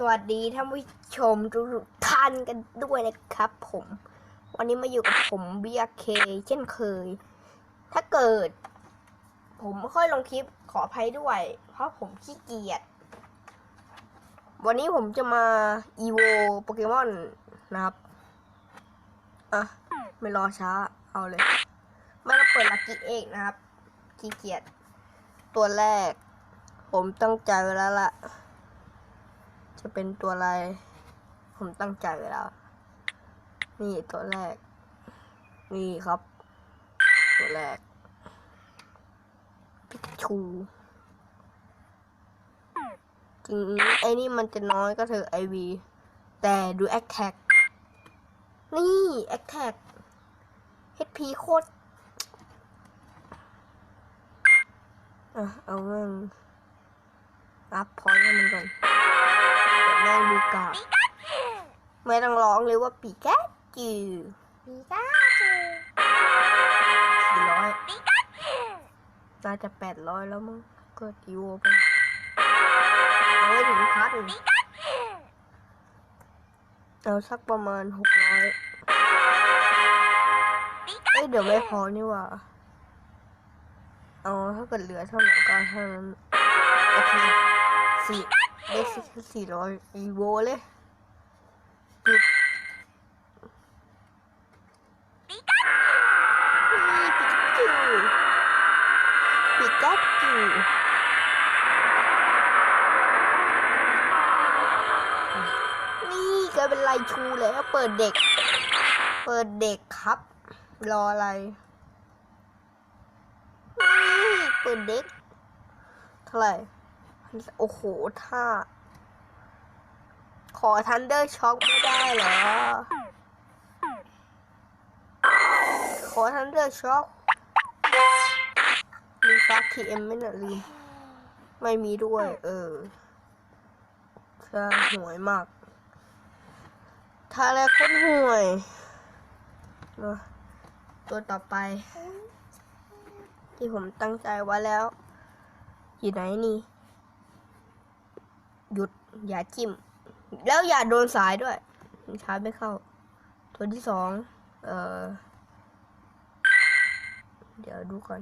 สวัสดีท่านผู้ชมทุกท่านกันด้วยนะครับ ผม วันนี้มาอยู่กับผมเบียเคเช่นเคย ถ้าเกิด ผมไม่ค่อยลงคลิปขออภัยด้วย เพราะผมขี้เกียจวันนี้ผมจะมาอีโวโปเกมอนนะครับ อะ ไม่รอช้า เอาเลย ไม่ต้องเปิดลักกี้เอกนะครับขี้เกียจตัวแรก ผมตั้งใจไว้แล้วล่ะ จะเป็นตัวอะไร ผมตั้งใจไว้แล้ว นี่ตัวแรก นี่ครับ ตัวแรกพิกชูจริงไอ้นี่มันจะน้อยก็เถอะไอวีแต่ดูแอคแท็กนี่แอคแท็ก HP โคตรอะเอาเรื่องอัพพอยต์ให้มันก่อน แม่งดูกากไม่ต้องร้องเลยว่าปีกาจูปีกาจูสี่ร้อยน่าจะแปดร้อยแล้วมั้งเกิดอีโวไปเอาไม่ถึงพันเอาสักประมาณหกร้อยเอ้ยเดี๋ยวไม่พอนี่หว่าเอาถ้าเกิดเหลือเท่าไหร่ก็เท่านั้นโอเคสี่ ได้สี่สี่ร้อยอีโวเลยนี่ปิกาจูปิกาจูนี่กลายเป็นไลชูแล้วเปิดเด็ก เปิดเด็กครับ รออะไรนี่เปิดเด็กเท่าไหร่ โอ้โห ถ้า ขอทันเดอร์ช็อคไม่ได้เหรอ ขอทันเดอร์ช็อคมีฟักทีเอ็มไม่น่ะลืมไม่มีด้วย เออใช่ห่วยมาก ถ้าอะไรคนห่วยตัวต่อไป ที่ผมตั้งใจไว้แล้ว อยู่ไหนนี่ หยุดอย่าจิ้ม แล้วอย่าโดนสายด้วยชาร์จไม่เข้า ตัวที่สองเออเดี๋ยวดูก่อน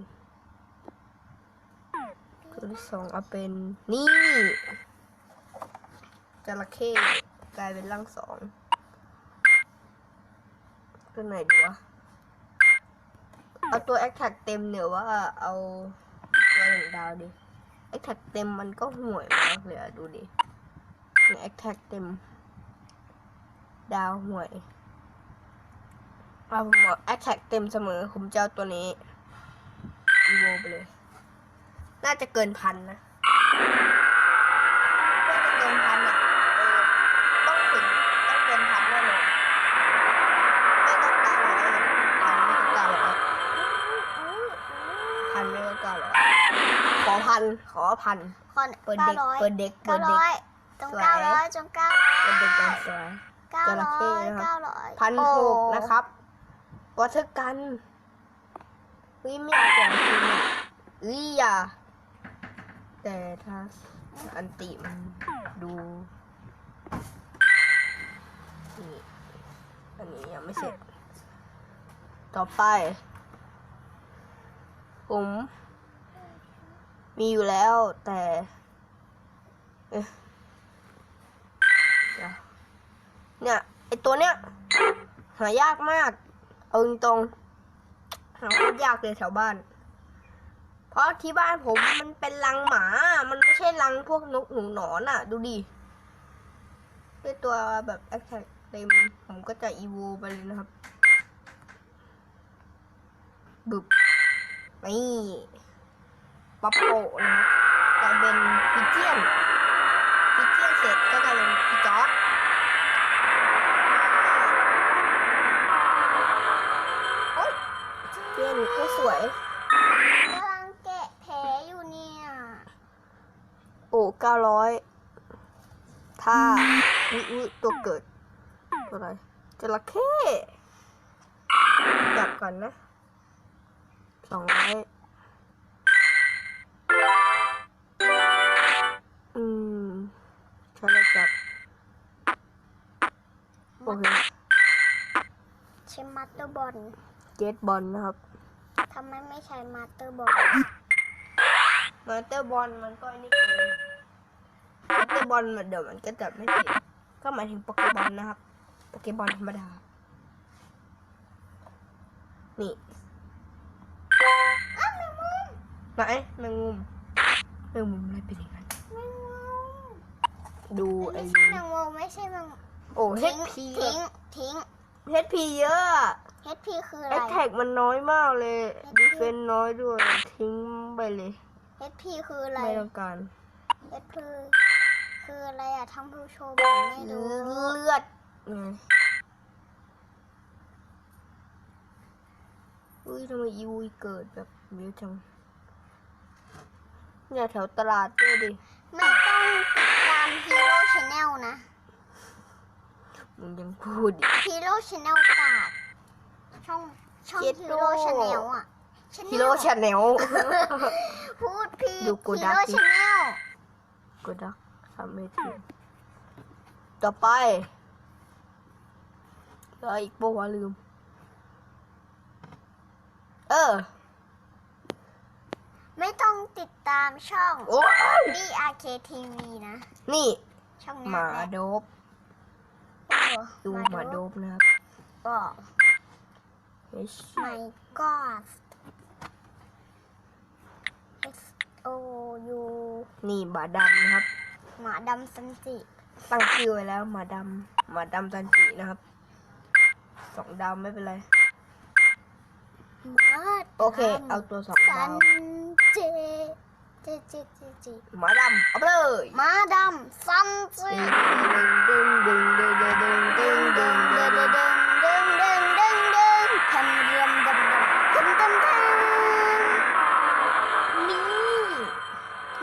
ตัวที่สองเอาเป็นนี่จระเข้กลายเป็นร่างสองตัวไหนดีวะ เอาตัวแอคแท็กเต็มเนี่ยว่าเอาตัวหนึ่งดาวดิ แอคแท็กเต็มมันก็ห่วยมากเลยอะดูดิเนี่ยแอคแท็กเต็ม ดาวห่วยเอาผมบอกแอคแท็กเต็มเสมอผมจะเอาตัวนี้อีโวไปเลย น่าจะเกินพันนะ พันขอพันคอนเปิดเก้าเด็กร้อยเปิดเด็กเปิเก้าดเด็ร้กอยตรงสวยเก้าร้อยตรงเก้าร้อยเปิดเด็กกันสวยเก้าจระร้เข้อยนะครับเก้าร้อยพันโอ้หกนะครับวอเทอร์กันวิไม่อยากแจกจริงอะวิอย่าแต่ถ้าอันติมันดูนี่อันนี้ยังไม่เสร็จ ต่อไป ผม มีอยู่แล้วแต่เอ๊ะเดี๋ยเนี่ยไอตัวเนี้ยหายากมาก เอาตรงหาคตรยากเลยแถวบ้าน เพราะที่บ้านผมมันเป็นรังหมา มันไม่ใช่รังพวกนกหนูหนอนอะ ดูดิด้วยตัวแบบแอคแท็กเต็มผมก็จะอีโวไปเลยนะครับ บึบนี่ ป๊อปโปนะครับกลายเป็นพิเจียนพิเจียนเสร็จก็กลายเป็นพิจอร์โอ๊ยเจียนก็สวยกำลังแกะแผลอยู่เนี่ย โอ้เก้าร้อยถ้าอุ๊ยอุ๊ยตัวเกิด ตัวอะไรจระเข้จับก่อนนะสองร้อย อืมใช่แล้วจับโอเคใช้มัตเตอร์บอลเกตบอลนะครับทำไมไม่ใช้มัตเตอร์บอลมาเตอร์บอลมันก็ไอ้นี่เกินมาเตอร์บอลมันเดี๋ยวมันก็จะไม่ติดก็หมายถึงโปเกบอลนะครับโปเกบอลธรรมดานี่ ไหนแมงมุมแมงมุมอะไรเป็นอย่างนั้นแมงมุมดูไอ้ไม่ใช่แมงมุมไม่ใช่แมงโอ้เฮทิ้ดงพีทิ้งทิ้งเฮดพีเยอะ HP คืออะแอไร คแท็กมันน้อยมากเลย HP ดีเฟนน้อยด้วยทิ้งไปเลย HP คืออะไร ไม่ต้องการ HP คืออะไรอะท่านผู้ชมผมไม่เลืรู้อดไงอุ้ยทำไมอีวีเกิดแบบเยอะจัง เนี่ยแถวตลาดด้วยดิ ไม่ต้องติดตาม Hero Channel นะมึงยังพูดอีก Hero Channel กากช่องช่องเจ็ด Hero โล Channel อะ Channel ฮิโร่ชาแนล พูดผิดดูกูดัก Hero ดิ Channel กูดักทำไม่ถึงต่อไปเอออีกปะวะลืม เออ ไม่ต้องติดตามช่อง โอ้ย BRK TV นะ นี่ ช่องหนี้มาแหละโดบโอ้ดูหมาโดบนะครับก็ H My God S O U นี่หมาดำนะครับ หมาดำสันจิตั้งชื่อไว้แล้วหมาดำหมาดำจันจีนะครับ สองดาวไม่เป็นไรหมาดำโอเค เอาตัวสองสัดานว เจเจเจเจเจหมาดำเอาไปเลยหมาดำสันจิดึงดึงดึงดึงดึงดึงดึงดึงดึงดึงดึงดึงดึงดึงดึงทำเรียมดำดำดำดำดำนี่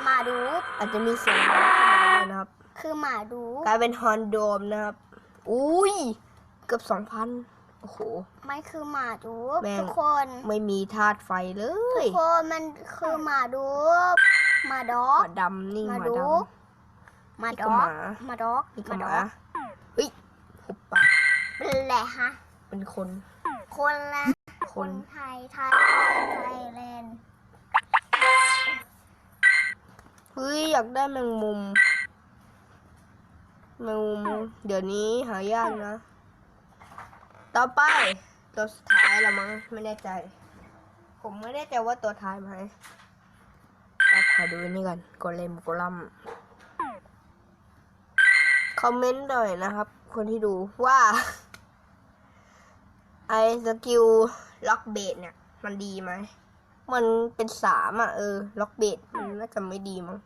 หมาดูอาจจะมีเสียงน้อยขึ้นมาด้วยนะครับ คือหมาดูกลายเป็นฮอนโดมนะครับ อุ้ย เกือบสองพัน โอ้โห ไม่คือหมาดูแม่ง ทุกคนไม่มีธาตุไฟเลยทุกคนมันคือหมาดูหมาดอหก มาดำนี่หมามาดูดหมานี่ดก็อกหมาหมาดอกำนี่ก็หหมามาดอกเฮ้ยหุบปากเป็นแหละฮะ เป็นคนคนละคคนนไทยไทยไทยแลนด์เฮ้ยอยากได้แมงมุม แมงมุม เดี๋ยวนี้หายากนะ ต่อไปตัวสุดท้ายละมั้งไม่แน่ใจ ผมไม่แน่ใจว่าตัวท้ายไหมขอดูนี่ก่อนกดเลมกลัมคอมเมนต์หน่อยนะครับ คนที่ดูว่า ไอสกิลล็อกเบดเนี่ย มันดีไหม มันเป็นสามอะ เออ ล็อกเบดมันน่าจะไม่ดีมั้ง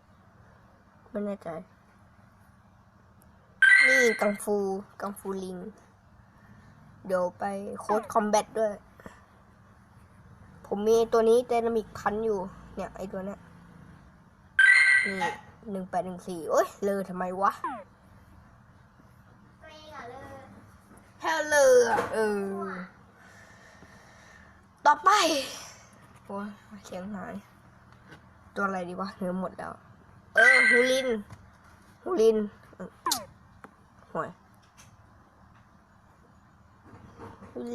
ไม่แน่ใจ นี่กังฟูกังฟูลิง เดี๋ยวไปโค้ดคอมแบทด้วย ผมมีตัวนี้เดนามิกพันอยู่ เนี่ย ไอตัวเนี้ยนี่หนึ่งแปดหนึ่งสี่โอ้ยเลยทำไมวะตัวเองอะเลยแฮลเลอร์เออ ต่อไป โอ้ยเสียงหาย ตัวอะไรดีวะเนื้อหมดแล้ว เออฮูลินฮูลินเออห่วยฮู ลิ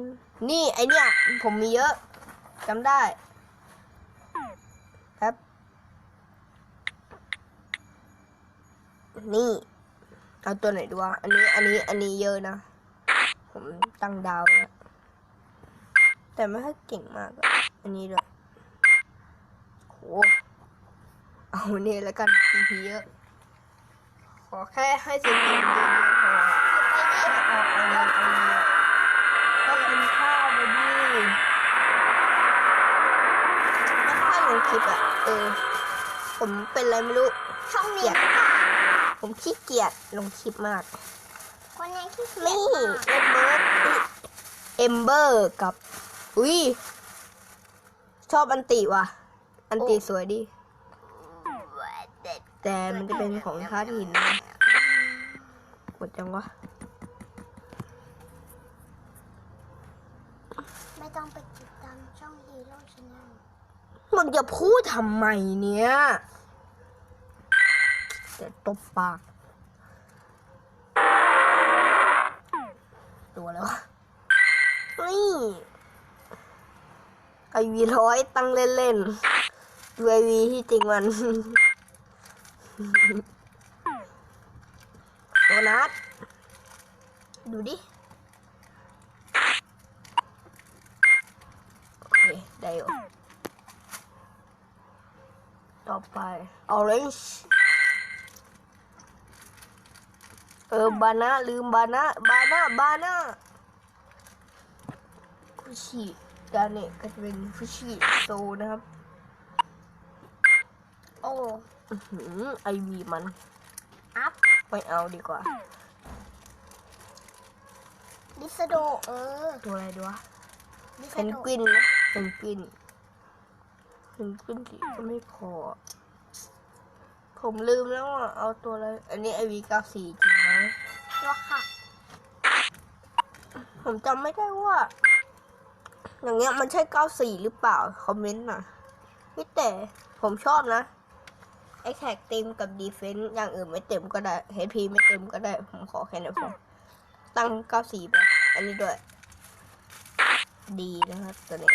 นนี่ไอเนี่ย ผมมีเยอะจำได้แป๊บนี่ เอาตัวไหนดีวะอันนี้ อันนี้ อันนี้เยอะนะ ผมตั้งดาวแล้วแต่ไม่ค่อยเก่งมาก อันนี้ด้วยโหเอาเนี่ยแล้วกันซีพีเยอะ ขอแค่ให้ซีพีเยอะๆพอ ก็กินข้าวไปดิไม่ค่อยลงคลิปอะเออ ผมเป็นอะไรไม่รู้ช่องนี้เกลียดผมขี้เกียจลงคลิปมาก คนยังขี้เกียจนี่มากเอ็มเบิร์ดเอมเบอร์กับ อุ้ยชอบอันติว่ะ อันติสวยดี แต่มันจะเป็นของธาตุหินนะหมดจังวะ ไม่ต้องไปติดตามช่อง Hero Channel มึงจะพูดทำไมเนี่ยแต่ตบปากตัวแล้ววะนี่ไอวีร้อยตั้งเล่นๆดูไอวีที่จริงมันโดนัทดูดิโอเคได้อยู่ ต่อไป orange เออบานาลืมบานาบานาบานาฟุชิดาเนะก็จะเป็นฟุชิโซนะครับ โอ้อื้อหือไอวีมัน อัพ ไม่เอาดีกว่า ดิสโด เออ ตัวอะไรดีวะดิสเพนโดกวินนะเพนกวิน เพนกวินสีก็ไม่พอ ผมลืมแล้วอะ เอาตัวอะไร อันนี้ไอวีเก้าสี่จริงไหมตัวค่ะ ผมจำไม่ได้ว่า อย่างเงี้ยมันใช่เก้าสี่หรือเปล่า คอมเมนต์น่ะนี่แต่ผมชอบนะ ไอแท็กเต็มกับดีเฟนต์อย่างอื่นไม่เต็มก็ได้เฮพีไม่เต็มก็ได้ ผมขอแค่นั้นพอตั้งเก้าสี่ไป อันนี้ด้วย ดีนะครับตัวนี้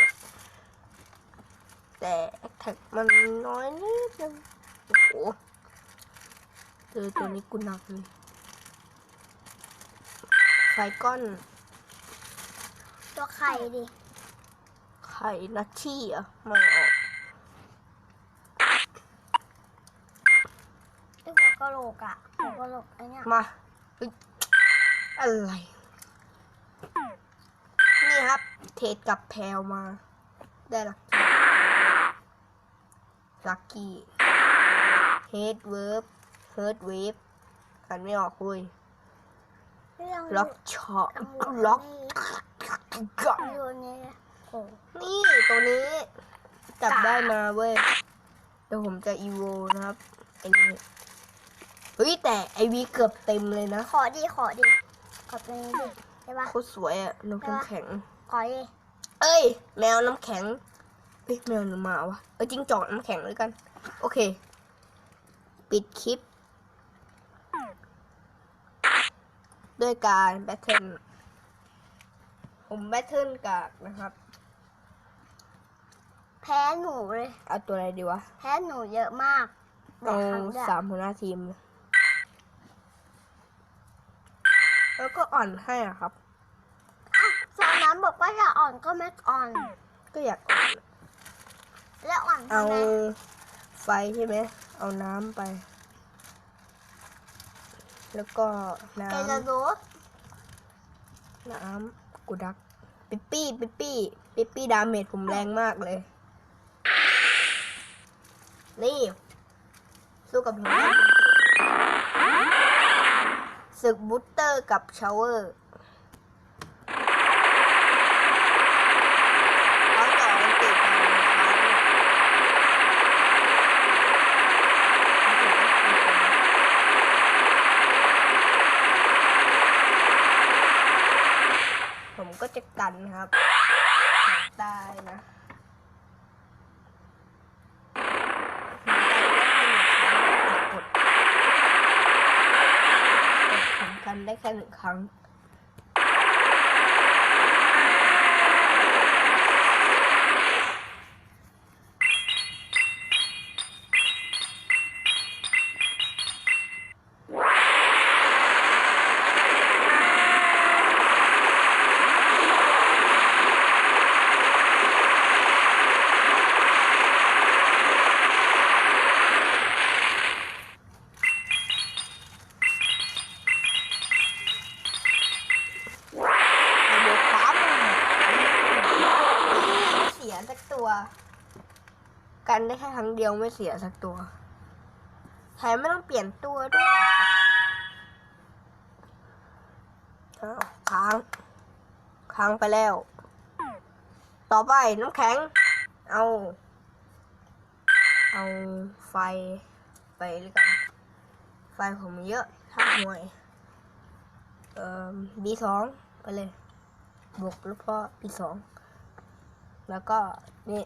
แต่แท็กมันน้อยนิดนึงโอ้โหเจอตัวนี้กูหนักเลยไฟก้อน ตัวไข่ดิ ไข่นัชชี่อะไม่ออกไอหัวกะโหลกอะหัวกะโหลกไอเนี้ยมาเอ้ยอะไร นี่ครับ เทรดกับแพลวมา ได้ลักกี้ ลักกี้เฮดเวิร์บเฮิร์ดเวฟกันไม่ออกคุยเรื่องล็อกช็อตล็อกก็อยู่นี่โอ้นี่ตัวนี้จับได้มาเว้ยเดี๋ยวผมจะอีโวนะครับไอ้นี่เฮ้ยแต่ไอวีเกือบเต็มเลยนะ ขอดิขอดิขอตัวนี้ดิได้ปะโคตรสวยอะนกน้ำแข็ง ขอดิเอ้ย แมวน้ำแข็ง เอ้ยแมวหรือหมาวะเอ้ยจิ้งจอกน้ำแข็งเลยกัน โอเค ปิดคลิป ด้วยการแบทเทิลผมแบทเทิลกากนะครับ แพ้หนูเลย เอาตัวอะไรดีวะ แพ้หนูเยอะมากเอาครั้งเดียวสามหัวหน้าทีม แล้วก็อ่อนให้อะครับอะตอนนั้นบอกว่าจะอ่อนก็ไม่อ่อน ก็อยากอ่อน แล้วอ่อนเอาทำไมไฟใช่ไหม เอาน้ำไป แล้วก็น้แกจะรู้ำน้ำกูดักปิปปี้ปิปปี้ปิปปี้ดาเมจผมแรงมากเลย นี่ สู้กับหิมะศึกบูสเตอร์กับชาวเวอร์ร้อยต่ออันติดกันนะครับผม กันครับตายนะผมกันได้แค่หนึ่งครั้ง กันได้แค่ครั้งเดียวไม่เสียสักตัวแถมไม่ต้องเปลี่ยนตัวด้วยค้างค้างไปแล้ว ต่อไปน้ำแข็ง เอา เอาไฟไปด้วยกัน ไฟผมเยอะถ้าห่วย เอ่อบีสองไปเลย บวกแล้วก็บีสอง แล้วก็นี่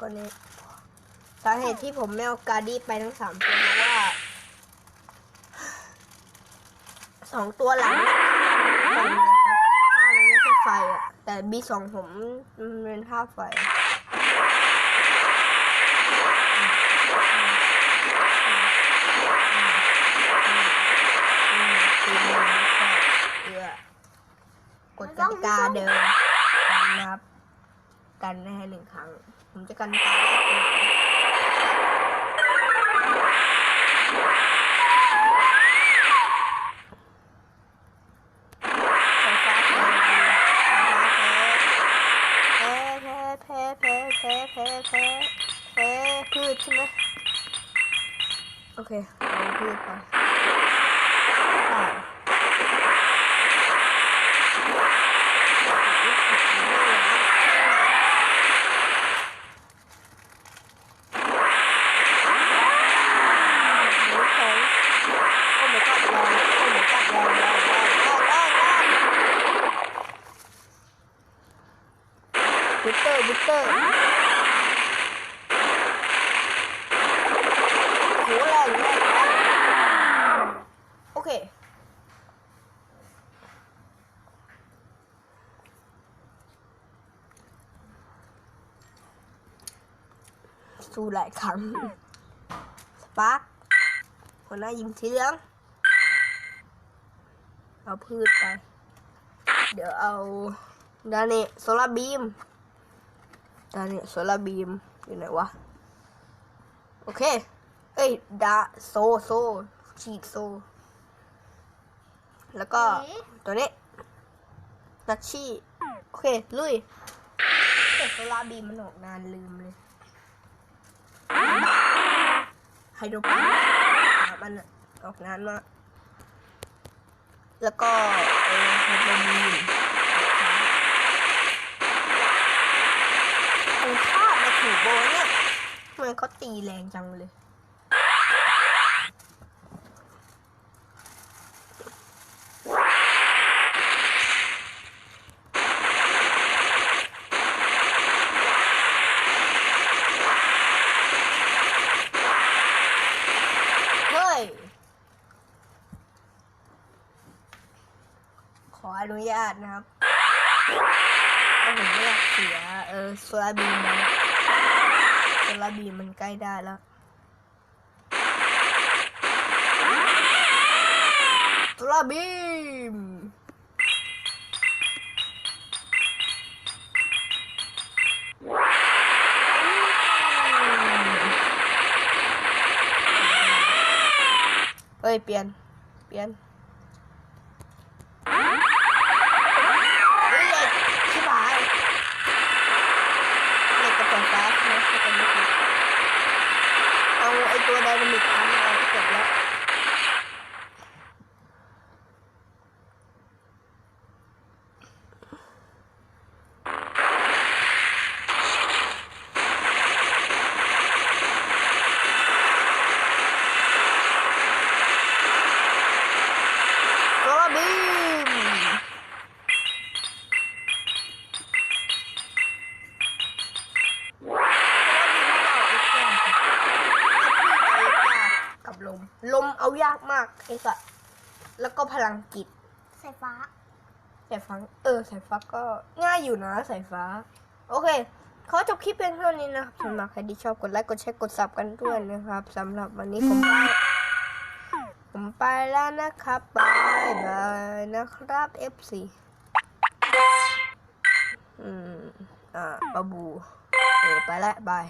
ก็นี่สาเหตุที่ผมไม่เอาการ์ดี้ไปทั้งสามตัวเพราะว่าสองตัวหลังไฟนะครับถ้ามันไม่ใช่ไฟอะ แต่บีสองผมมันเป็นท่าไฟกฎกติกาเดิม กันนะฮะหนึ่งครั้ง ผมจะกันตาพืชใช่ไหมโอเคเอาพืชไป สู้หลายครั้งสปาร์คหัวหน้ายิงสีเหลืองเอาพืชไป เดี๋ยวเอาดานี่โซลาบีมดานี่โซลาบีมอยู่ไหนวะ โอเค เอ้ย ดาโซโซฉีดโซ แล้วก็ตัวนี้นัชชี่ โอเค ลุยแต่โซลาบีมมันออกนานลืมเลย ไฮโดรปันมันอะออกงานมากแล้วก็เออไฮโดรมีนคุณค่ามาถูโบเนี่ยทำไมเขาตีแรงจังเลย เฮ้ย ขออนุญาตนะครับถ้าผมไม่อยากเสียเออโซลาบีมนโซลาบีมมันใกล้ได้แล้วโซลาบีมเฮ้ยเปลี่ยน เปลี่ยนเฮ้ยเหล็กชิบหายเหล็กกระป๋องฟ้าใช่ไหมถ้าจำไม่ผิดเอาไอตัวไดนามิกอันเอาเก็บแล้ว โซลาร์บีมกับลม ลมเอา ยากมากไอ้สัสแล้วก็พลังจิตสายฟ้าสายฟ้าเออสายฟ้าก็ง่ายอยู่นะสายฟ้า โอเคขอจบคลิปเพียงเท่านี้นะครับสำหรับใครที่ชอบกดไลค์กดแชร์กดซับกันด้วยนะครับสำหรับวันนี้ผมไปผมไปแล้วนะครับบายบายนะครับ FC อืมอ่าปะบู เออไปแล้วบาย